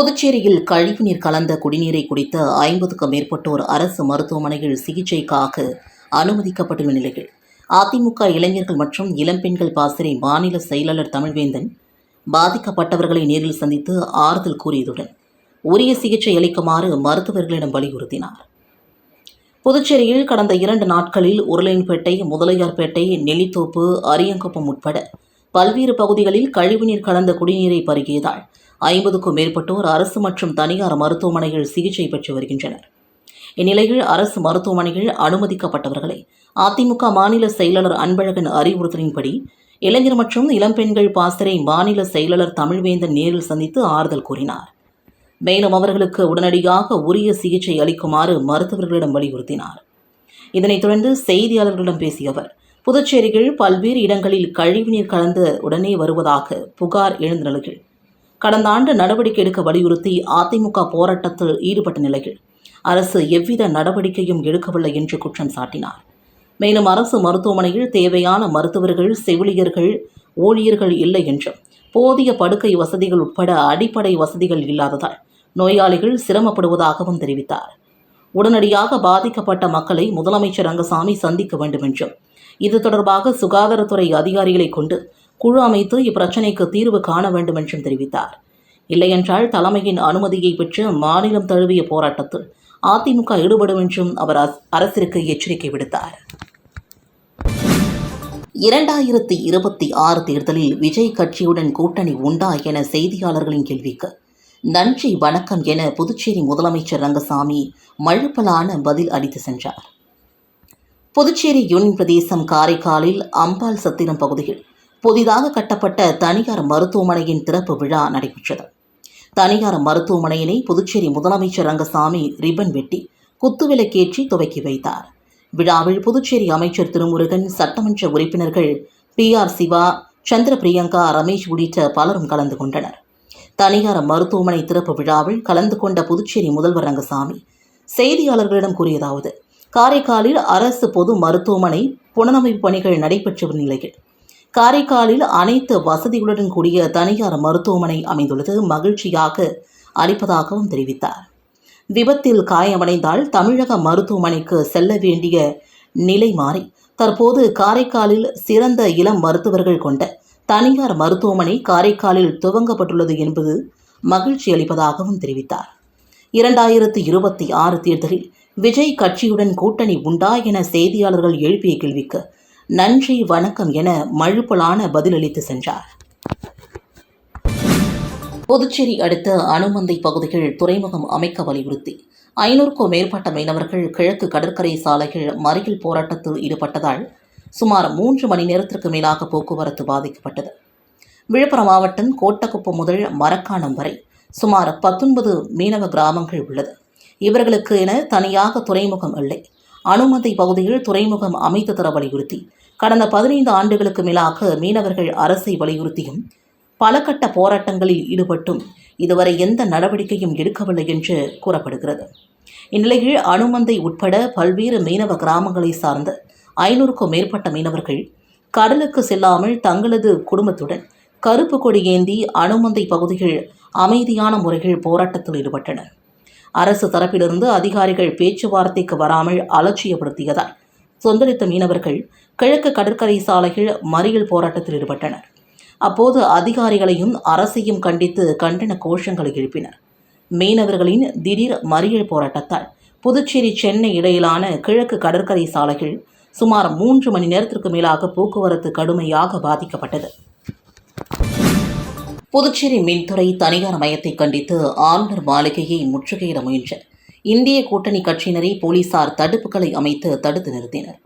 புதுச்சேரியில் கழிவுநீர் கலந்த குடிநீரை குடித்த ஐம்பதுக்கும் மேற்பட்டோர் அரசு மருத்துவமனையில் சிகிச்சைக்காக அனுமதிக்கப்பட்டுள்ள நிலையில் அதிமுக இளைஞர்கள் மற்றும் இளம்பெண்கள் பாசறை மாநில செயலாளர் தமிழ்வேந்தன் பாதிக்கப்பட்டவர்களை நேரில் சந்தித்து ஆறுதல் கூறியதுடன் உரிய சிகிச்சை அளிக்குமாறு மருத்துவர்களிடம் வலியுறுத்தினார். புதுச்சேரியில் கடந்த இரண்டு நாட்களில் உருளையன்பேட்டை முதலையார்பேட்டை நெல்லித்தோப்பு அரியங்குப்பம் உட்பட பல்வேறு பகுதிகளில் கழிவுநீர் கலந்த குடிநீரை பருகியதால் ஐம்பதுக்கும் மேற்பட்டோர் அரசு மற்றும் தனியார் மருத்துவமனைகள் சிகிச்சை பெற்று வருகின்றனர். இந்நிலையில் அரசு மருத்துவமனைகள் அனுமதிக்கப்பட்டவர்களை அதிமுக மாநில செயலாளர் அன்பழகன் அறிவுறுத்தலின்படி இளைஞர் மற்றும் இளம்பெண்கள் பாசறை மாநில செயலாளர் தமிழ்வேந்தன் நேரில் சந்தித்து ஆறுதல் கூறினார். மேலும் அவர்களுக்கு உடனடியாக உரிய சிகிச்சை அளிக்குமாறு மருத்துவர்களிடம் வலியுறுத்தினார். இதனைத் தொடர்ந்து செய்தியாளர்களிடம் பேசிய அவர் புதுச்சேரியில் பல்வேறு இடங்களில் கழிவுநீர் கலந்து உடனே வருவதாக புகார் எழுந்த நிலையில் கடந்த ஆண்டு நடவடிக்கை எடுக்க வலியுறுத்தி அதிமுக போராட்டத்தில் ஈடுபட்ட நிலையில் அரசு எவ்வித நடவடிக்கையும் எடுக்கவில்லை என்று குற்றம் சாட்டினார். மேலும் அரசு மருத்துவமனையில் தேவையான மருத்துவர்கள் செவிலியர்கள் ஊழியர்கள் இல்லை என்றும் போதிய படுக்கை வசதிகள் உட்பட அடிப்படை வசதிகள் இல்லாததால் நோயாளிகள் சிரமப்படுவதாகவும் தெரிவித்தார். உடனடியாக பாதிக்கப்பட்ட மக்களை முதலமைச்சர் ரங்கசாமி சந்திக்க வேண்டும் என்றும் இது தொடர்பாக சுகாதாரத்துறை அதிகாரிகளை கொண்டு குழு அமைத்து இப்பிரச்சினைக்கு தீர்வு காண வேண்டும் என்றும் தெரிவித்தார். இல்லையென்றால் தலைமையின் அனுமதியை பெற்று மாநிலம் தழுவிய போராட்டத்தில் அதிமுக ஈடுபடும் என்றும் அவர் அரசிற்கு எச்சரிக்கை விடுத்தார். இரண்டாயிரத்தி இருபத்தி ஆறு தேர்தலில் விஜய் கட்சியுடன் கூட்டணி உண்டா என செய்தியாளர்களின் கேள்விக்கு நன்றி வணக்கம் என புதுச்சேரி முதலமைச்சர் ரங்கசாமி மழுப்பலான பதில் அளித்து சென்றார். புதுச்சேரி யூனியன் பிரதேசம் காரைக்காலில் அம்பாள் சத்திரம் பகுதியில் புதிதாக கட்டப்பட்ட தனியார் மருத்துவமனையின் திறப்பு விழா நடைபெற்றது. தனியார் மருத்துவமனையினை புதுச்சேரி முதலமைச்சர் ரங்கசாமி ரிப்பன் வெட்டி குத்துவிளக்கேற்றி துவக்கி வைத்தார். விழாவில் புதுச்சேரி அமைச்சர் திருமுருகன் சட்டமன்ற உறுப்பினர்கள் பி. ஆர். சிவா சந்திர பிரியங்கா ரமேஷ் உள்ளிட்ட பலரும் கலந்து கொண்டனர். தனியார் மருத்துவமனை திறப்பு விழாவில் கலந்து கொண்ட புதுச்சேரி முதல்வர் ரங்கசாமி செய்தியாளர்களிடம் கூறியதாவது காரைக்காலில் அரசு பொது மருத்துவமனை புனரமைப்பு பணிகள் நடைபெற்ற நிலையில் காரைக்காலில் அனைத்து வசதிகளுடன் கூடிய தனியார் மருத்துவமனை அமைந்துள்ளது. மகிழ்ச்சியாக அளிப்பதாகவும் தெரிவித்தார். விபத்தில் காயமடைந்தால் தமிழக மருத்துவமனைக்கு செல்ல வேண்டிய நிலை மாறி தற்போது காரைக்காலில் சிறந்த இளம் மருத்துவர்கள் கொண்ட தனியார் மருத்துவமனை காரைக்காலில் துவங்கப்பட்டுள்ளது என்பது மகிழ்ச்சி அளிப்பதாகவும் தெரிவித்தார். இரண்டாயிரத்து இருபத்தி ஆறு தேர்தலில் விஜய் கட்சியுடன் கூட்டணி உண்டா என செய்தியாளர்கள் எழுப்பிய கேள்விக்கு நன்றி வணக்கம் என மழுப்பலான பதிலளித்து சென்றார். புதுச்சேரி அடுத்த அனுமந்தை பகுதிகள் துறைமுகம் அமைக்க வலியுறுத்தி ஐநூறுக்கும் மேற்பட்ட மீனவர்கள் கிழக்கு கடற்கரை சாலைகள் மறியல் போராட்டத்தில் ஈடுபட்டதால் சுமார் மூன்று மணி நேரத்திற்கு மேலாக போக்குவரத்து பாதிக்கப்பட்டது. விழுப்புரம் மாவட்டம் கோட்டக்குப்பம் முதல் மரக்காணம் வரை சுமார் பத்தொன்பது மீனவ கிராமங்கள் உள்ளது. இவர்களுக்கு என தனியாக துறைமுகம் இல்லை. அனுமதி பகுதியில் துறைமுகம் அமைத்து தர வலியுறுத்தி கடந்த பதினைந்து ஆண்டுகளுக்கு மேலாக மீனவர்கள் அரசை வலியுறுத்தியும் பல கட்ட போராட்டங்களில் ஈடுபட்டும் இதுவரை எந்த நடவடிக்கையும் எடுக்கவில்லை என்று கூறப்படுகிறது. இந்நிலையில் அனுமந்தை உட்பட பல்வேறு மீனவ கிராமங்களை சார்ந்த ஐநூறுக்கும் மேற்பட்ட மீனவர்கள் கடலுக்கு செல்லாமல் தங்களது குடும்பத்துடன் கருப்பு கொடி ஏந்தி அனுமந்தை பகுதிகள் அமைதியான முறையில் போராட்டத்தில் ஈடுபட்டனர். அரசு தரப்பிலிருந்து அதிகாரிகள் பேச்சுவார்த்தைக்கு வராமல் அலட்சியப்படுத்தியதால் சொந்தளித்த மீனவர்கள் கிழக்கு கடற்கரை சாலையில் மறியல் போராட்டத்தில் ஈடுபட்டனர். அப்போது அதிகாரிகளையும் அரசையும் கண்டித்து கண்டன கோஷங்களை எழுப்பினர். மீனவர்களின் திடீர் மறியல் போராட்டத்தால் புதுச்சேரி சென்னை இடையிலான கிழக்கு கடற்கரை சாலையில் சுமார் மூன்று மணி நேரத்திற்கு மேலாக போக்குவரத்து கடுமையாக பாதிக்கப்பட்டது. புதுச்சேரி மின்துறை தனியார் மையத்தை கண்டித்து ஆளுநர் மாளிகையை முற்றுகையிட முயன்ற இந்திய கூட்டணி கட்சியினரை போலீசார் தடுப்புகளை அமைத்து தடுத்து நிறுத்தினர்.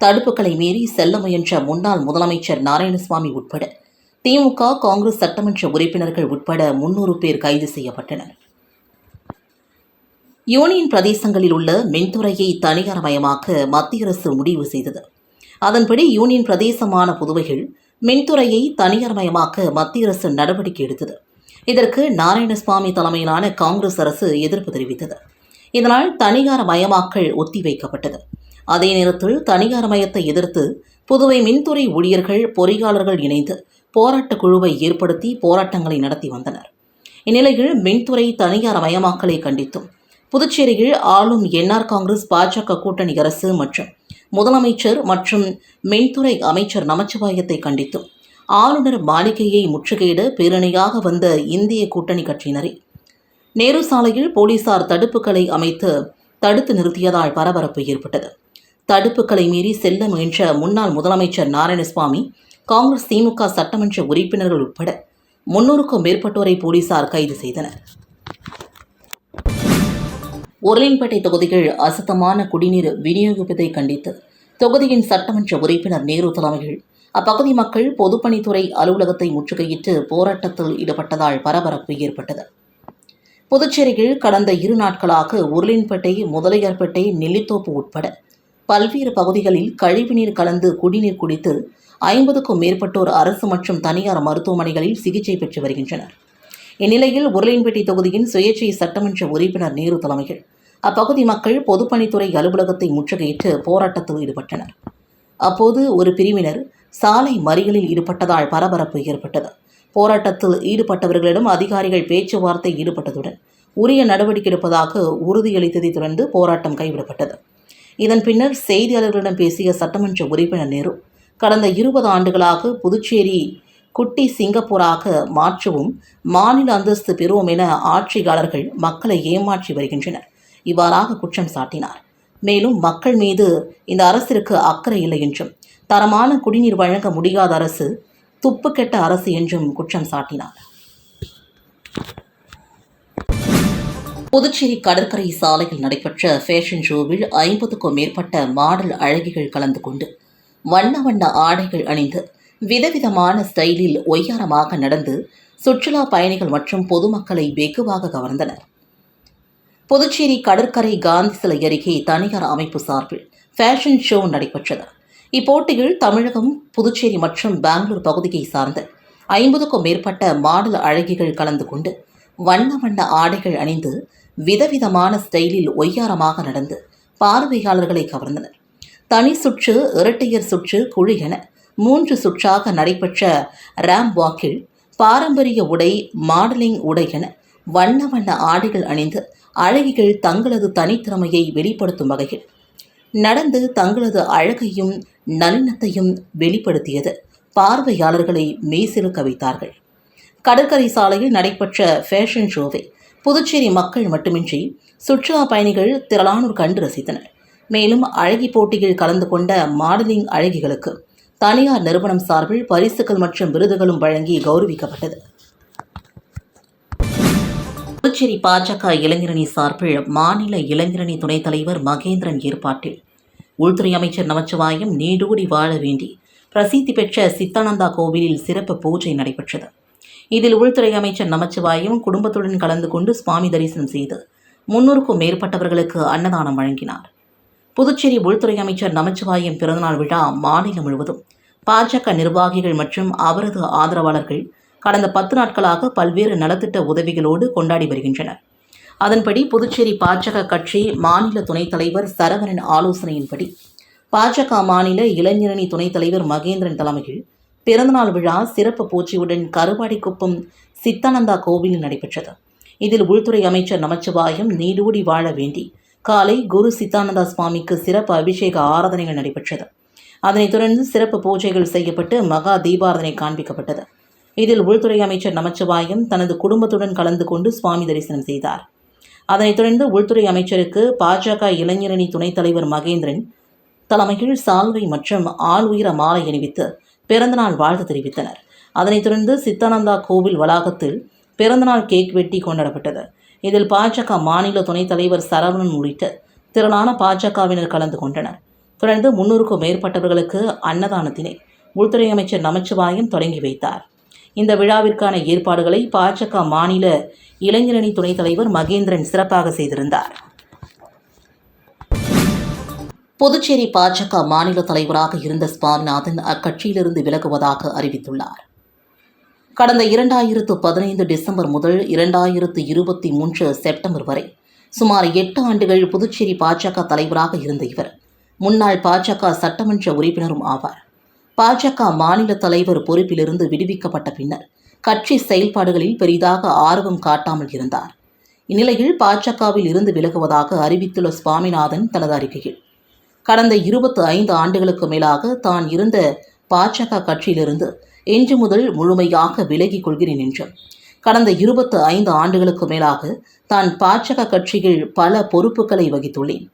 தடுப்புகளை மீறி செல்ல முயன்ற முன்னாள் முதலமைச்சர் நாராயணசுவாமி உட்பட திமுக காங்கிரஸ் சட்டமன்ற உறுப்பினர்கள் உட்பட முன்னூறு பேர் கைது செய்யப்பட்டனர். யூனியன் பிரதேசங்களில் உள்ள மின்துறையை தனியார்மயமாக்க மத்திய அரசு முடிவு செய்தது. அதன்படி யூனியன் பிரதேசமான புதுவையில் மின்துறையை தனியார்மயமாக்க மத்திய அரசு நடவடிக்கை எடுத்தது. இதற்கு நாராயணசுவாமி தலைமையிலான காங்கிரஸ் அரசு எதிர்ப்பு தெரிவித்தது. இதனால் தனியார் மயமாக்கல் ஒத்திவைக்கப்பட்டது. அதே நேரத்தில் தனியார் மயத்தை எதிர்த்து புதுவை மின்துறை ஊழியர்கள் பொறியாளர்கள் இணைந்து போராட்ட குழுவை ஏற்படுத்தி போராட்டங்களை நடத்தி வந்தனர். இந்நிலையில் மின்துறை தனியார் மயமாக்கலை கண்டித்தும் புதுச்சேரியில் ஆளும் என்ஆர் காங்கிரஸ் பாஜக கூட்டணி அரசு மற்றும் முதலமைச்சர் மற்றும் மின்துறை அமைச்சர் நமச்சிவாயத்தை கண்டித்தும் ஆளுநர் மாளிகையை முற்றுகையிட பேரணியாக வந்த இந்திய கூட்டணி கட்சியினரை நேரு சாலையில் போலீசார் தடுப்புகளை அமைத்து தடுத்து நிறுத்தியதால் பரபரப்பு ஏற்பட்டது. தடுப்புகளை மீறி செல்ல முயன்ற முன்னாள் முதலமைச்சர் நாராயணசுவாமி காங்கிரஸ் திமுக சட்டமன்ற உறுப்பினர்கள் உட்பட முன்னூறுக்கும் மேற்பட்டோரை போலீசார் கைது செய்தனர். உருளின்பேட்டை தொகுதியில் அசுத்தமான குடிநீர் விநியோகிப்பதை கண்டித்து தொகுதியின் சட்டமன்ற உறுப்பினர் நேரு தலைமையில் அப்பகுதி மக்கள் பொதுப்பணித்துறை அலுவலகத்தை முற்றுகையிட்டு போராட்டத்தில் ஈடுபட்டதால் பரபரப்பு ஏற்பட்டது. புதுச்சேரியில் கடந்த இரு நாட்களாக உருளின்பேட்டை முதலியார்பேட்டை நெல்லித்தோப்பு உட்பட பல்வேறு பகுதிகளில் கழிவுநீர் கலந்து குடிநீர் குடித்து ஐம்பதுக்கும் மேற்பட்டோர் அரசு மற்றும் தனியார் மருத்துவமனைகளில் சிகிச்சை பெற்று வருகின்றனர். இந்நிலையில் உருளையன்பேட்டை தொகுதியின் சுயேட்சை சட்டமன்ற உறுப்பினர் நேரு தலைமையில் அப்பகுதி மக்கள் பொதுப்பணித்துறை அலுவலகத்தை முற்றுகையிட்டு போராட்டத்தில் ஈடுபட்டனர். அப்போது ஒரு பிரிவினர் சாலை மறியலில் ஈடுபட்டதால் பரபரப்பு ஏற்பட்டது. போராட்டத்தில் ஈடுபட்டவர்களிடம் அதிகாரிகள் பேச்சுவார்த்தை ஈடுபட்டதுடன் உரிய நடவடிக்கை எடுப்பதாக உறுதியளித்ததைத் தொடர்ந்து போராட்டம் கைவிடப்பட்டது. இதன் பின்னர் செய்தியாளர்களிடம் பேசிய சட்டமன்ற உறுப்பினர் நேரு கடந்த இருபது ஆண்டுகளாக புதுச்சேரி குட்டி சிங்கப்பூராக மாற்றவும் மாநில அந்தஸ்து பெறுவோம் என ஆட்சியாளர்கள் மக்களை ஏமாற்றி வருகின்றனர். இவ்வாறாக குற்றம் சாட்டினார். மேலும் மக்கள் மீது இந்த அரசிற்கு அக்கறை இல்லை என்றும் தரமான குடிநீர் வழங்க முடியாத அரசு துப்புக்கெட்ட அரசு என்றும் குற்றம் சாட்டினார். புதுச்சேரி கடற்கரை சாலையில் நடைபெற்ற ஃபேஷன் ஷோவில் ஐம்பதுக்கும் மேற்பட்ட மாடல் அழகிகள் கலந்து கொண்டு வண்ண வண்ண ஆடைகள் அணிந்து விதவிதமான ஸ்டைலில் ஒய்யாரமாக நடந்து சுற்றுலா பயணிகள் மற்றும் பொதுமக்களை வெகுவாக கவர்ந்தனர். புதுச்சேரி கடற்கரை காந்தி சிலை அருகே தனியார் அமைப்பு சார்பில் ஃபேஷன் ஷோ நடைபெற்றது. இப்போட்டியில் தமிழகம் புதுச்சேரி மற்றும் பெங்களூர் பகுதியை சார்ந்த ஐம்பதுக்கும் மேற்பட்ட மாடல் அழகிகள் கலந்து கொண்டு வண்ண வண்ண ஆடைகள் அணிந்து விதவிதமான ஸ்டைலில் ஒய்யாரமாக நடந்து பார்வையாளர்களை கவர்ந்தனர். தனி சுற்று இரட்டையர் சுற்று குழு என மூன்று சுற்றாக நடைபெற்ற ரேம் வாக்கில் பாரம்பரிய உடை மாடலிங் உடை என வண்ண வண்ண ஆடைகள் அணிந்து அழகிகள் தங்களது தனித்திறமையை வெளிப்படுத்தும் வகையில் நடந்து தங்களது அழகையும் நளினத்தையும் வெளிப்படுத்தியது. பார்வையாளர்களை மெய்சிலுக்க வைத்தார்கள். கடற்கரை சாலையில் நடைபெற்ற ஃபேஷன் ஷோவை புதுச்சேரி மக்கள் மட்டுமின்றி சுற்றுலா பயணிகள் திரளானோர் கண்டு ரசித்தனர். மேலும் அழகி போட்டியில் கலந்து கொண்ட மாடலிங் அழகிகளுக்கு தனியார் நிறுவனம் சார்பில் பரிசுகள் மற்றும் விருதுகளும் வழங்கி கௌரவிக்கப்பட்டது. புதுச்சேரி பாஜக இளைஞரணி சார்பில் மாநில இளைஞரணி துணைத் தலைவர் மகேந்திரன் ஏற்பாட்டில். உள்துறை அமைச்சர் நமச்சிவாயம் நீடூடி வாழ வேண்டி பிரசித்தி பெற்ற சித்தானந்தா கோவிலில் சிறப்பு பூஜை நடைபெற்றது. இதில் உள்துறை அமைச்சர் நமச்சிவாயம் குடும்பத்துடன் கலந்து கொண்டு சுவாமி தரிசனம் செய்து முன்னூறுக்கும் மேற்பட்டவர்களுக்கு அன்னதானம் வழங்கினார். புதுச்சேரி உள்துறை அமைச்சர் நமச்சிவாயம் பிறந்தநாள் விழா மாநிலம் முழுவதும் பாஜக நிர்வாகிகள் மற்றும் அவரது ஆதரவாளர்கள் கடந்த பத்து நாட்களாக பல்வேறு நலத்திட்ட உதவிகளோடு கொண்டாடி வருகின்றனர். அதன்படி புதுச்சேரி பாஜக கட்சி மாநில துணைத் தலைவர் சரவணன் ஆலோசனையின்படி பாஜக மாநில இளைஞரணி துணைத் தலைவர் மகேந்திரன் தலைமையில் பிறந்தநாள் விழா சிறப்பு பூஜையுடன் கருவாடிக்குப்பம் சித்தானந்தா கோவிலில் நடைபெற்றது. இதில் உள்துறை அமைச்சர் நமச்சிவாயம் நீடூடி வாழ வேண்டி காலை குரு சித்தானந்தா சுவாமிக்கு சிறப்பு அபிஷேக ஆராதனைகள் நடைபெற்றது. அதனைத் தொடர்ந்து சிறப்பு பூஜைகள் செய்யப்பட்டு மகா தீபாரதனை காண்பிக்கப்பட்டது. இதில் உள்துறை அமைச்சர் நமச்சிவாயம் தனது குடும்பத்துடன் கலந்து கொண்டு சுவாமி தரிசனம் செய்தார். அதனைத் தொடர்ந்து உள்துறை அமைச்சருக்கு பாஜக இளைஞரணி துணைத் தலைவர் மகேந்திரன் தலைமையில் சால்வை மற்றும் ஆள் உயிர மாலை அணிவித்து பிறந்தநாள் வாழ்த்து தெரிவித்தனர். அதனைத் தொடர்ந்து சித்தானந்தா கோவில் வளாகத்தில் பிறந்தநாள் கேக் வெட்டி கொண்டாடப்பட்டது. இதில் பாஜக மாநில துணைத் தலைவர் சரவணன் உள்ளிட்ட திரளான பாஜகவினர் கலந்து கொண்டனர். தொடர்ந்து முன்னூறுக்கும் மேற்பட்டவர்களுக்கு அன்னதானத்தினை உள்துறை அமைச்சர் நமச்சிவாயம் தொடங்கி வைத்தார். இந்த விழாவிற்கான ஏற்பாடுகளை பாஜக மாநில இளைஞரணி துணைத் தலைவர் மகேந்திரன் சிறப்பாக செய்திருந்தார். புதுச்சேரி பாஜக மாநில தலைவராக இருந்த சுவாமிநாதன் அக்கட்சியிலிருந்து விலகுவதாக அறிவித்துள்ளார். கடந்த இரண்டாயிரத்து பதினைந்து டிசம்பர் முதல் இரண்டாயிரத்து இருபத்தி மூன்று செப்டம்பர் வரை சுமார் எட்டு ஆண்டுகள் புதுச்சேரி பாஜக தலைவராக இருந்த இவர் முன்னாள் பாஜக சட்டமன்ற உறுப்பினரும் ஆவார். பாஜக மாநில தலைவர் பொறுப்பிலிருந்து விடுவிக்கப்பட்ட பின்னர் கட்சி செயல்பாடுகளில் பெரிதாக ஆர்வம் காட்டாமல் இருந்தார். இந்நிலையில் பாஜகவில் இருந்து விலகுவதாக அறிவித்துள்ள சுவாமிநாதன் தனது அறிக்கையில் கடந்த இருபத்தி ஐந்து ஆண்டுகளுக்கு மேலாக தான் இருந்த பாஜக கட்சியிலிருந்து இன்று முதல் முழுமையாக விலகிக் கொள்கிறேன் என்றும் கடந்த இருபத்து ஐந்து ஆண்டுகளுக்கு மேலாக தான் பாஜக கட்சியில் பல பொறுப்புகளை வகித்துள்ளேன்.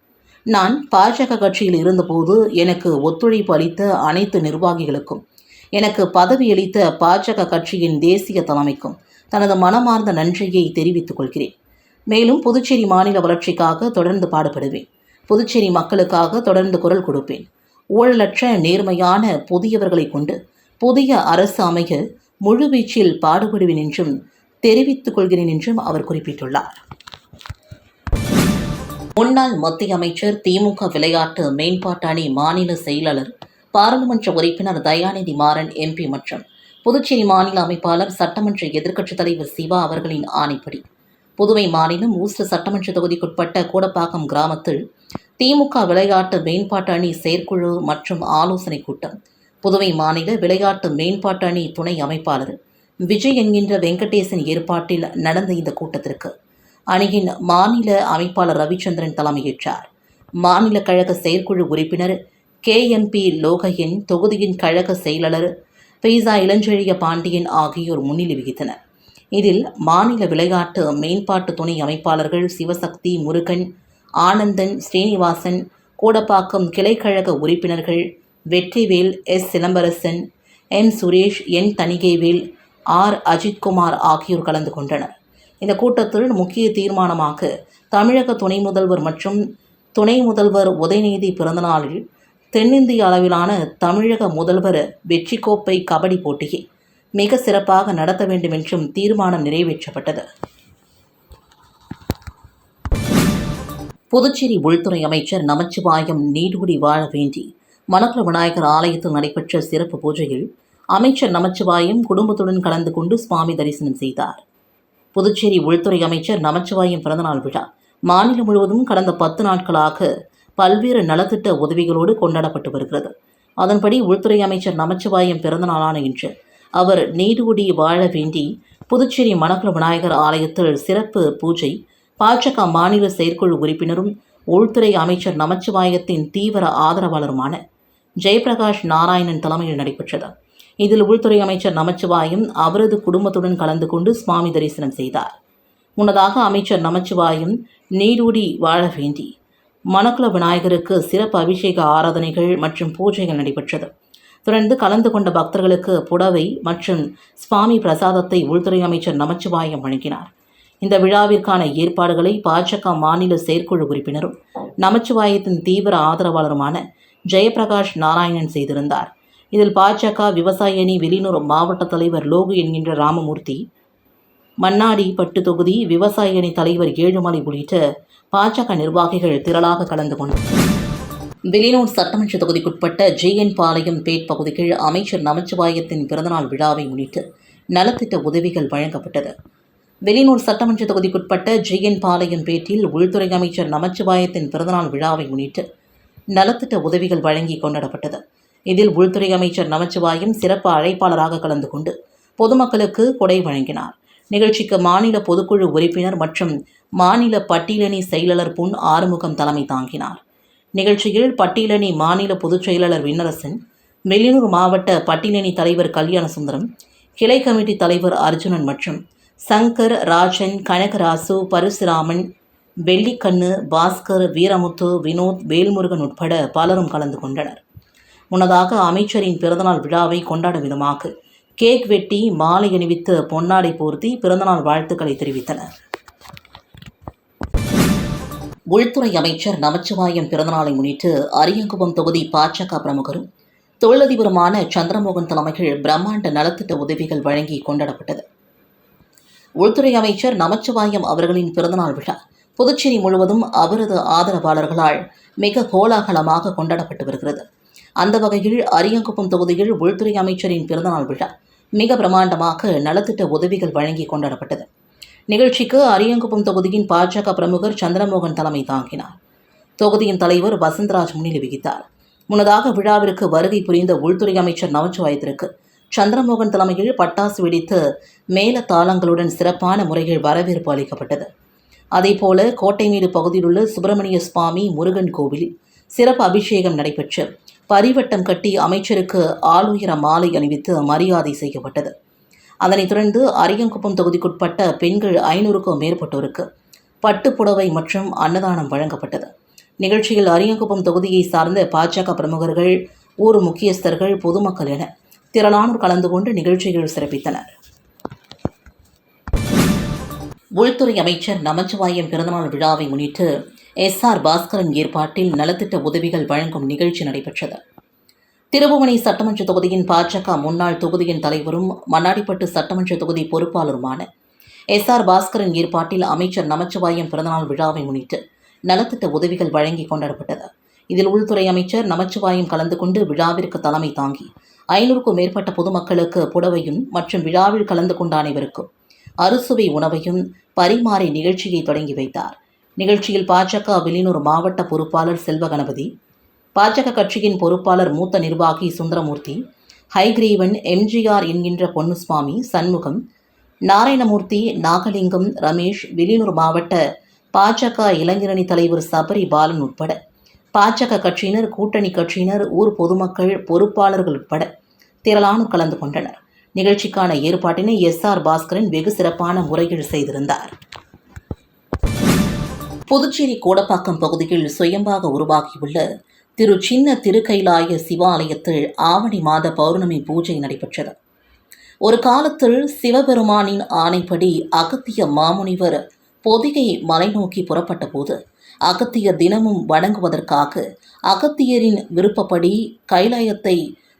நான் பாஜக கட்சியில் இருந்தபோது எனக்கு ஒத்துழைப்பு அளித்த அனைத்து நிர்வாகிகளுக்கும் எனக்கு பதவியளித்த பாஜக கட்சியின் தேசிய தலைமைக்கும் தனது மனமார்ந்த நன்றியை தெரிவித்துக் கொள்கிறேன். மேலும் புதுச்சேரி மாநில வளர்ச்சிக்காக தொடர்ந்து பாடுபடுவேன். புதுச்சேரி மக்களுக்காக தொடர்ந்து குரல் கொடுப்பேன். ஊழலற்ற நேர்மையான புதியவர்களை கொண்டு புதிய அரசு அமைய முழுவீச்சில் பாடுபடுவேன் என்றும் தெரிவித்துக் கொள்கிறேன் என்றும் அவர் குறிப்பிட்டுள்ளார். முன்னாள் மத்திய அமைச்சர் திமுக விளையாட்டு மேம்பாட்டு அணி மாநில செயலாளர் பாராளுமன்ற உறுப்பினர் தயாநிதி மாறன் எம்பி மற்றும் புதுச்சேரி மாநில அமைப்பாளர் சட்டமன்ற எதிர்க்கட்சித் தலைவர் சிவா அவர்களின் ஆணைப்படி. புதுவை மாநிலம் ஊஸ்ட் சட்டமன்ற தொகுதிக்குட்பட்ட கூடப்பாக்கம் கிராமத்தில் திமுக விளையாட்டு மேம்பாட்டு அணி செயற்குழு மற்றும் ஆலோசனைக் கூட்டம். புதுவை மாநில விளையாட்டு மேம்பாட்டு அணி துணை அமைப்பாளர் விஜய் என்கின்ற வெங்கடேசன் ஏற்பாட்டில் நடந்த இந்த கூட்டத்திற்கு அணியின் மாநில அமைப்பாளர் ரவிச்சந்திரன் தலைமையேற்றார். மாநில கழக செயற்குழு உறுப்பினர் கேஎன்பி லோகையன் தொகுதியின் கழக செயலாளர் பெய்சா இளஞ்செழிய பாண்டியன் ஆகியோர் முன்னிலை வகித்தனர். இதில் மாநில விளையாட்டு மேம்பாட்டு துணை அமைப்பாளர்கள் சிவசக்தி முருகன் ஆனந்தன் ஸ்ரீனிவாசன் கூடப்பாக்கம் கிளைக்கழக உறுப்பினர்கள் Vetrivel S. Silambarasan N. Suresh N. Thanigaivel R. Ajithkumar ஆகியோர் கலந்து கொண்டனர். இந்த கூட்டத்தில் முக்கிய தீர்மானமாக தமிழக துணை முதல்வர் மற்றும் துணை முதல்வர் உதயநிதி பிறந்தநாளில் தென்னிந்திய அளவிலான தமிழக முதல்வர் வெற்றி கோப்பை கபடி போட்டியை மிக சிறப்பாக நடத்த வேண்டும் என்றும் தீர்மானம் நிறைவேற்றப்பட்டது. புதுச்சேரி உள்துறை அமைச்சர் நமச்சிவாயம் நீடூடி வாழ வேண்டி மணக்குள விநாயகர் ஆலயத்தில் நடைபெற்ற சிறப்பு பூஜையில் அமைச்சர் நமச்சிவாயம் குடும்பத்துடன் கலந்து கொண்டு சுவாமி தரிசனம் செய்தார். புதுச்சேரி உள்துறை அமைச்சர் நமச்சிவாயம் பிறந்தநாள் விழா. மாநிலம் முழுவதும் கடந்த பத்து நாட்களாக பல்வேறு நலத்திட்ட உதவிகளோடு கொண்டாடப்பட்டு வருகிறது. அதன்படி உள்துறை அமைச்சர் நமச்சிவாயம் பிறந்தநாளான இன்று அவர் நீடூடி வாழ வேண்டி புதுச்சேரி மணக்குள விநாயகர் ஆலயத்தில் சிறப்பு பூஜை பாஜக மாநில செயற்குழு உறுப்பினரும் உள்துறை அமைச்சர் நமச்சிவாயத்தின் தீவிர ஆதரவாளருமான ஜெயபிரகாஷ் நாராயணன் தலைமையில் நடைபெற்றது. இதில் உள்துறை அமைச்சர் நமச்சிவாயும் அவரது குடும்பத்துடன் கலந்து கொண்டு சுவாமி தரிசனம் செய்தார். முன்னதாக அமைச்சர் நமச்சிவாயும் நீரூடி வாழ வேண்டி மணக்குள விநாயகருக்கு சிறப்பு அபிஷேக ஆராதனைகள் மற்றும் பூஜைகள் நடைபெற்றது. தொடர்ந்து கலந்து கொண்ட பக்தர்களுக்கு புடவை மற்றும் சுவாமி பிரசாதத்தை உள்துறை அமைச்சர் நமச்சிவாயம் வழங்கினார். இந்த விழாவிற்கான ஏற்பாடுகளை பாஜக மாநில செயற்குழு உறுப்பினரும் நமச்சிவாயத்தின் தீவிர ஆதரவாளருமான ஜெயபிரகாஷ் நாராயணன் செய்திருந்தார். இதில் பாஜக விவசாய அணி வெளியூர் மாவட்ட தலைவர் லோகு என்கின்ற ராமமூர்த்தி மண்ணாடி பட்டு தொகுதி விவசாய அணி தலைவர் ஏழுமலை உள்ளிட்ட பாஜக நிர்வாகிகள் திரளாக கலந்து கொண்டனர். வெளியூர் சட்டமன்ற தொகுதிக்குட்பட்ட ஜிஎன் பாளையம் பேட் பகுதியில் அமைச்சர் நமச்சிவாயத்தின் பிறந்தநாள் விழாவை முன்னிட்டு நலத்திட்ட உதவிகள் வழங்கப்பட்டது. வெளியூர் சட்டமன்ற தொகுதிக்குட்பட்ட ஜிஎன் பாளையம் பேட்டில் உள்துறை அமைச்சர் நமச்சிவாயத்தின் பிறந்தநாள் விழாவை முன்னிட்டு நலத்திட்ட உதவிகள் வழங்கி கொண்டாடப்பட்டது. இதில் உள்துறை அமைச்சர் நமச்சிவாயம் சிறப்பு அழைப்பாளராக கலந்து கொண்டு பொதுமக்களுக்கு கொடை வழங்கினார். நிகழ்ச்சிக்கு மாநில பொதுக்குழு உறுப்பினர் மற்றும் மாநில பட்டியலணி செயலாளர் புன் ஆறுமுகம் தலைமை தாங்கினார். நிகழ்ச்சியில் பட்டியலணி மாநில பொதுச் செயலாளர் விண்ணரசன் வெளியூர் மாவட்ட பட்டியலணி தலைவர் கல்யாண சுந்தரம் கிளை கமிட்டி தலைவர் அர்ஜுனன் மற்றும் சங்கர் ராஜன் கனகராசு பரசுராமன் வெள்ளிக்கண்ணு பாஸ்கர் வீரமுத்து வினோத் வேல்முருகன் உட்பட பலரும் கலந்து கொண்டனர். முன்னதாக அமைச்சரின் பிறந்தநாள் விழாவை கொண்டாடும் விதமாக கேக் வெட்டி மாலை அணிவித்து பொன்னாடை போர்த்தி பிறந்தநாள் வாழ்த்துக்களை தெரிவித்தனர். உள்துறை அமைச்சர் நமச்சிவாயம் பிறந்தநாளை முன்னிட்டு அரியங்குப்பம் தொகுதி பாஜக பிரமுகரும் தொழிலதிபருமான சந்திரமோகன் தலைமையில் பிரம்மாண்ட நலத்திட்ட உதவிகள் வழங்கி கொண்டாடப்பட்டது. உள்துறை அமைச்சர் நமச்சிவாயம் அவர்களின் பிறந்தநாள் விழா புதுச்சேரி முழுவதும் அவரது ஆதரவாளர்களால் மிக கோலாகலமாக கொண்டாடப்பட்டு வருகிறது. அந்த வகையில் அரியங்குப்பம் தொகுதியில் உள்துறை அமைச்சரின் பிறந்தநாள் விழா மிக பிரமாண்டமாக நலத்திட்ட உதவிகள் வழங்கி கொண்டாடப்பட்டது. நிகழ்ச்சிக்கு அரியங்குப்பம் தொகுதியின் பாஜக பிரமுகர் சந்திரமோகன் தலைமை தாங்கினார். தொகுதியின் தலைவர் வசந்தராஜ் முன்னிலை வகித்தார். முன்னதாக விழாவிற்கு வருகை புரிந்த உள்துறை அமைச்சர் நமச்சிவாயத்திற்கு சந்திரமோகன் தலைமையில் பட்டாசு வெடித்து மேல தாளங்களுடன் சிறப்பான முறையில் வரவேற்பு அளிக்கப்பட்டது. அதேபோல கோட்டைமேடு பகுதியில் உள்ள சுப்பிரமணிய சுவாமி முருகன் கோவிலில் சிறப்பு அபிஷேகம் நடைபெற்று பரிவட்டம் கட்டி அமைச்சருக்கு ஆளுயர மாலை அணிவித்து மரியாதை செய்யப்பட்டது. அதனைத் தொடர்ந்து அரியங்குப்பம் தொகுதிக்குட்பட்ட பெண்கள் ஐநூறுக்கும் மேற்பட்டோருக்கு பட்டுப்புடவை மற்றும் அன்னதானம் வழங்கப்பட்டது. நிகழ்ச்சியில் அரியங்குப்பம் தொகுதியை சார்ந்த பாஜக பிரமுகர்கள் ஊர் முக்கியஸ்தர்கள் பொதுமக்கள் என திரளானோர் கலந்து கொண்டு நிகழ்ச்சிகள் சிறப்பித்தனர். உள்துறை அமைச்சர் நமச்சிவாயம் பிறந்தநாள் விழாவை முன்னிட்டு எஸ் ஆர் பாஸ்கரன் ஏற்பாட்டில் நலத்திட்ட உதவிகள் வழங்கும் நிகழ்ச்சி நடைபெற்றது. திருபுவனை சட்டமன்ற தொகுதியின் பாஜக முன்னாள் தொகுதியின் தலைவரும் மண்ணாடிப்பட்டு சட்டமன்ற தொகுதி பொறுப்பாளருமான எஸ் ஆர் பாஸ்கரன் ஏற்பாட்டில் அமைச்சர் நமச்சிவாயம் பிறந்தநாள் விழாவை முன்னிட்டு நலத்திட்ட உதவிகள் வழங்கி கொண்டாடப்பட்டது. இதில் உள்துறை அமைச்சர் நமச்சிவாயம் கலந்து கொண்டு விழாவிற்கு தலைமை தாங்கி ஐநூறுக்கும் மேற்பட்ட பொதுமக்களுக்கு புடவையும் மற்றும் விழாவில் கலந்து கொண்ட அனைவருக்கும் அறுசுவை உணவையும் பரிமாறி நிகழ்ச்சியை தொடங்கி வைத்தார். நிகழ்ச்சியில் பாஜக வெளியூர் மாவட்ட பொறுப்பாளர் செல்வ கணபதி பாஜக கட்சியின் பொறுப்பாளர் மூத்த நிர்வாகி சுந்தரமூர்த்தி ஹைகிரீவன் எம்ஜிஆர் என்கின்ற பொன்னுசுவாமி சண்முகம் நாராயணமூர்த்தி நாகலிங்கம் ரமேஷ் வெளியூர் மாவட்ட பாஜக இளைஞரணி தலைவர் சபரி பாலன் உட்பட பாஜக கட்சியினர் கூட்டணி கட்சியினர் ஊர் பொதுமக்கள் பொறுப்பாளர்கள் உட்பட திரளானும் கலந்து கொண்டனர். நிகழ்ச்சிக்கான ஏற்பாட்டினை எஸ் ஆர் பாஸ்கரன் வெகு சிறப்பான முறையில் செய்திருந்தார். புதுச்சேரி கோடப்பாக்கம் பகுதியில் சுயம்பாக உருவாகியுள்ள திரு சின்ன திருக்கைலாய சிவாலயத்தில் ஆவணி மாத பௌர்ணமி பூஜை நடைபெற்றது. ஒரு காலத்தில் சிவபெருமானின் ஆணைப்படி அகத்திய மாமுனிவர் பொதிகை மலை நோக்கி புறப்பட்ட போது அகத்திய தினமும் வணங்குவதற்காக அகத்தியரின் விருப்பப்படி கைலாயத்தை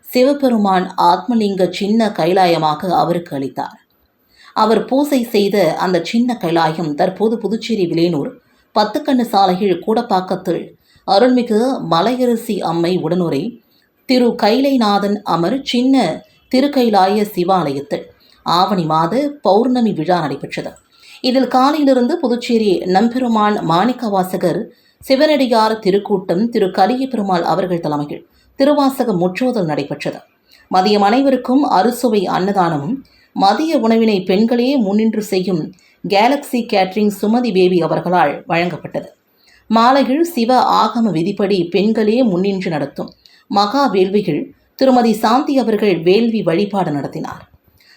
சிவபெருமான் ஆத்மலிங்க சின்ன கைலாயமாக அவருக்கு அளித்தார். அவர் பூசை செய்த அந்த சின்ன கைலாயம் தற்போது புதுச்சேரி விலேனூர் பத்துக்கண்ணு சாலையில் கூடப்பாக்கத்தில். அருள்மிகு மலையரசி அம்மை உடனுரை திரு கைலைநாதன் அமர் சின்ன திருக்கைலாய சிவாலயத்தில் ஆவணி மாத பௌர்ணமி விழா நடைபெற்றது. இதில் காலையிலிருந்து புதுச்சேரி நம்பெருமான் மாணிக்கவாசகர் சிவனடியார் திருக்கூட்டம் திரு கலிய பெருமாள் அவர்கள் தலைமையில் திருவாசக முற்றோதல் நடைபெற்றது. மதியம் அனைவருக்கும் அறுசுவை அன்னதானமும் மதிய உணவினை பெண்களே முன்னின்று செய்யும் கேலக்ஸி கேட்ரிங் சுமதி பேபி அவர்களால் வழங்கப்பட்டது. மாலையில் சிவ ஆகம விதிப்படி பெண்களே முன்னின்று நடத்தும். மகா வேள்விகள் திருமதி சாந்தி அவர்கள் வேள்வி வழிபாடு நடத்தினார்.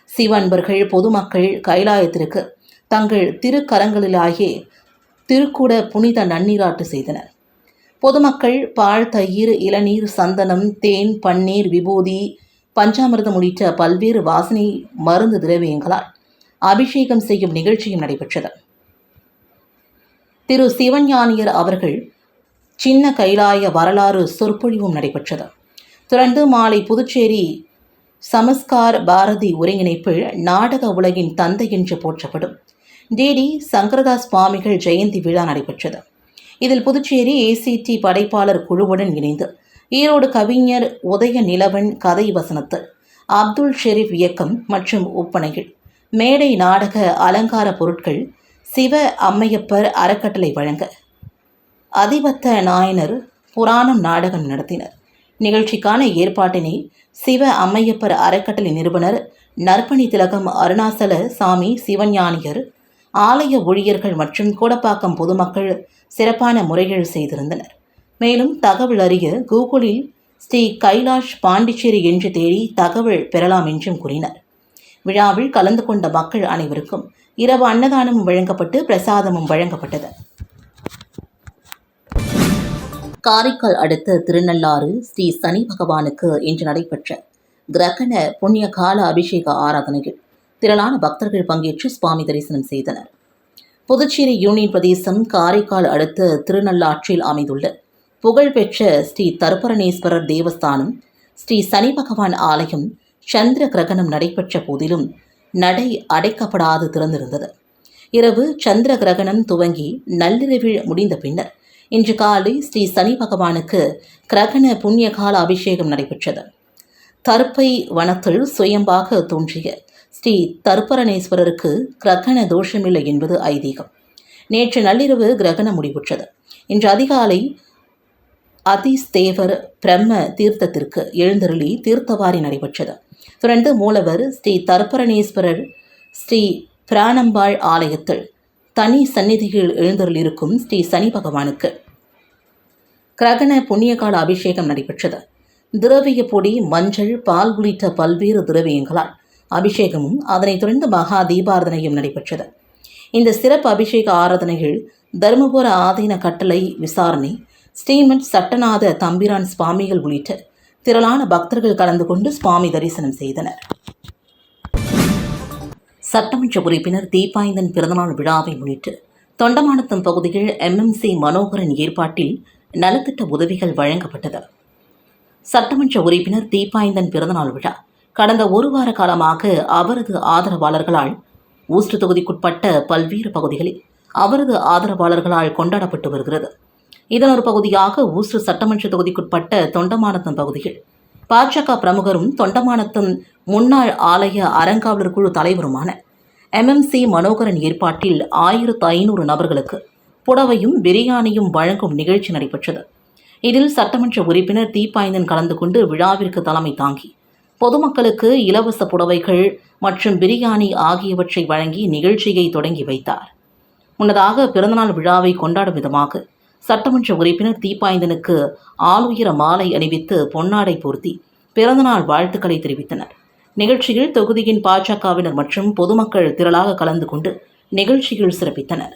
சிவன்பர்கள் பொதுமக்கள் கைலாயத்திற்கு தங்கள் திருக்கரங்களிலாகிய திருக்குட புனித நன்னீராட்டு செய்தனர். பொதுமக்கள் பால் தயிர் இளநீர் சந்தனம் தேன் பன்னீர் விபூதி பஞ்சாமிர்தம் உள்ளிட்ட பல்வேறு வாசனை மருந்து திரவியங்களால் அபிஷேகம் செய்யும் நிகழ்ச்சியும் நடைபெற்றது. திரு சிவஞானியர் அவர்கள் சின்ன கைலாய வரலாறு சொற்பொழிவும் நடைபெற்றது. தொடர்ந்து மாலை புதுச்சேரி சமஸ்கார் பாரதி ஒருங்கிணைப்பில் நாடக உலகின் தந்தை என்று போற்றப்படும் டிடி சங்கரதாஸ் சுவாமிகள் ஜெயந்தி விழா நடைபெற்றது. இதில் புதுச்சேரி ஏசிடி படைப்பாளர் குழுவுடன் இணைந்து ஈரோடு கவிஞர் உதய நிலவன் கதை வசனத்தில் அப்துல் ஷெரீப் இயக்கம் மற்றும் ஒப்பனைகள் மேடை நாடக அலங்கார பொருட்கள் சிவ அம்மையப்பர் அறக்கட்டளை வழங்க. அதிபத்த நாயனர் புராணம் நாடகம் நடத்தினர். நிகழ்ச்சிக்கான ஏற்பாட்டினை சிவ அம்மையப்பர் அறக்கட்டளை நிறுவனர் நற்பணி திலகம் அருணாசல சாமி சிவஞானியர் ஆலய ஊழியர்கள் மற்றும் கூடப்பாக்கம் பொதுமக்கள் சிறப்பான முறைகள் செய்திருந்தனர். மேலும் தகவல் அறிய கூகுளில் ஸ்ரீ கைலாஷ் பாண்டிச்சேரி என்று தேடி தகவல் பெறலாம் என்றும் கூறினர். விழாவில் கலந்து கொண்ட மக்கள் அனைவருக்கும் இரவு அன்னதானமும் வழங்கப்பட்டு பிரசாதமும் வழங்கப்பட்டது. காரைக்கால் அடுத்த திருநள்ளாறு ஸ்ரீ சனி பகவானுக்கு இன்று நடைபெற்ற கிரகண புண்ணிய கால அபிஷேக ஆராதனையில் திரளான பக்தர்கள் பங்கேற்று சுவாமி தரிசனம் செய்தனர். புதுச்சேரி யூனியன் பிரதேசம் காரைக்கால் அடுத்த திருநள்ளாற்றில் அமைந்துள்ள புகழ்பெற்ற ஸ்ரீ தருப்பரணேஸ்வரர் தேவஸ்தானம் ஸ்ரீ சனி பகவான் ஆலயம் சந்திர கிரகணம் நடைபெற்ற போதிலும் நடை அடைக்கப்படாது திறந்திருந்தது. இரவு சந்திர கிரகணம் துவங்கி நள்ளிரவில் முடிந்த பின்னர் இன்று காலை ஸ்ரீ சனி பகவானுக்கு கிரகண புண்ணிய கால அபிஷேகம் நடைபெற்றது. தர்ப்பை வனத்தில் சுயம்பாக தோன்றிய ஸ்ரீ தர்ப்பரணேஸ்வரருக்கு கிரகண தோஷமில்லை என்பது ஐதீகம். நேற்று நள்ளிரவு கிரகணம் முடிவுற்றது. இன்று அதிகாலை அதிஸ்தேவர் பிரம்ம தீர்த்தத்திற்கு எழுந்தருளி தீர்த்தவாரி நடைபெற்றது. தொடர்ந்து மூலவர் ஸ்ரீ தர்பரணீஸ்வரர் ஸ்ரீ பிராணம்பாள் ஆலயத்தில் தனி சந்நிதியில் எழுந்தருளிருக்கும் ஸ்ரீ சனி பகவானுக்கு. கிரகண புண்ணியகால அபிஷேகம் நடைபெற்றது. திரவிய பொடி மஞ்சள் பால் உள்ளிட்ட பல்வேறு திரவியங்களால் அபிஷேகமும் அதனைத் தொடர்ந்து மகா தீபாரதனையும் நடைபெற்றது. இந்த சிறப்பு அபிஷேக ஆராதனைகள் தருமபுர ஆதீன கட்டளை விசாரணை ஸ்ரீமத் சட்டநாத தம்பிரான் சுவாமிகள் உள்ளிட்ட திரளான பக்தர்கள் கலந்து கொண்டு சுவாமி தரிசனம் செய்தனர். சட்டமன்ற உறுப்பினர் தீபாய்ந்தன் பிறந்தநாள் விழாவை முன்னிட்டு தொண்டமானத்தம் பகுதியில் எம்எம்சி மனோகரன் ஏற்பாட்டில் நலத்திட்ட உதவிகள் வழங்கப்பட்டது. சட்டமன்ற உறுப்பினர் தீபாயந்தன் பிறந்தநாள் விழா கடந்த ஒரு வார காலமாக அவரது ஆதரவாளர்களால் ஊஸ்ட் தொகுதிக்குட்பட்ட பல்வேறு பகுதிகளில் அவரது ஆதரவாளர்களால் கொண்டாடப்பட்டு வருகிறது. இதன் ஒரு பகுதியாக ஊசு சட்டமன்ற தொகுதிக்குட்பட்ட தொண்டமானத்தம் பகுதியில் பாஜக பிரமுகரும் தொண்டமானத்தம் முன்னாள் ஆலய அறங்காவலர் குழு தலைவருமான எம்எம்சி மனோகரன் ஏற்பாட்டில் ஆயிரத்து ஐநூறு நபர்களுக்கு புடவையும் பிரியாணியும் வழங்கும் நிகழ்ச்சி நடைபெற்றது. இதில் சட்டமன்ற உறுப்பினர் தீபாய்ந்தன் கலந்து கொண்டு விழாவிற்கு தலைமை தாங்கி பொதுமக்களுக்கு இலவச புடவைகள் மற்றும் பிரியாணி ஆகியவற்றை வழங்கி நிகழ்ச்சியை தொடங்கி வைத்தார். முன்னதாக பிறந்தநாள் விழாவை கொண்டாடும் விதமாக சட்டமன்ற உறுப்பினர் தீபாய்ந்தனுக்கு ஆளுயர மாலை அணிவித்து பொன்னாடை பூர்த்தி பிறந்தநாள் வாழ்த்துக்களை தெரிவித்தனர். நிகழ்ச்சியில் தொகுதியின் பாஜகவினர் மற்றும் பொதுமக்கள் திரளாக கலந்து கொண்டு நிகழ்ச்சியில் சிறப்பித்தனர்.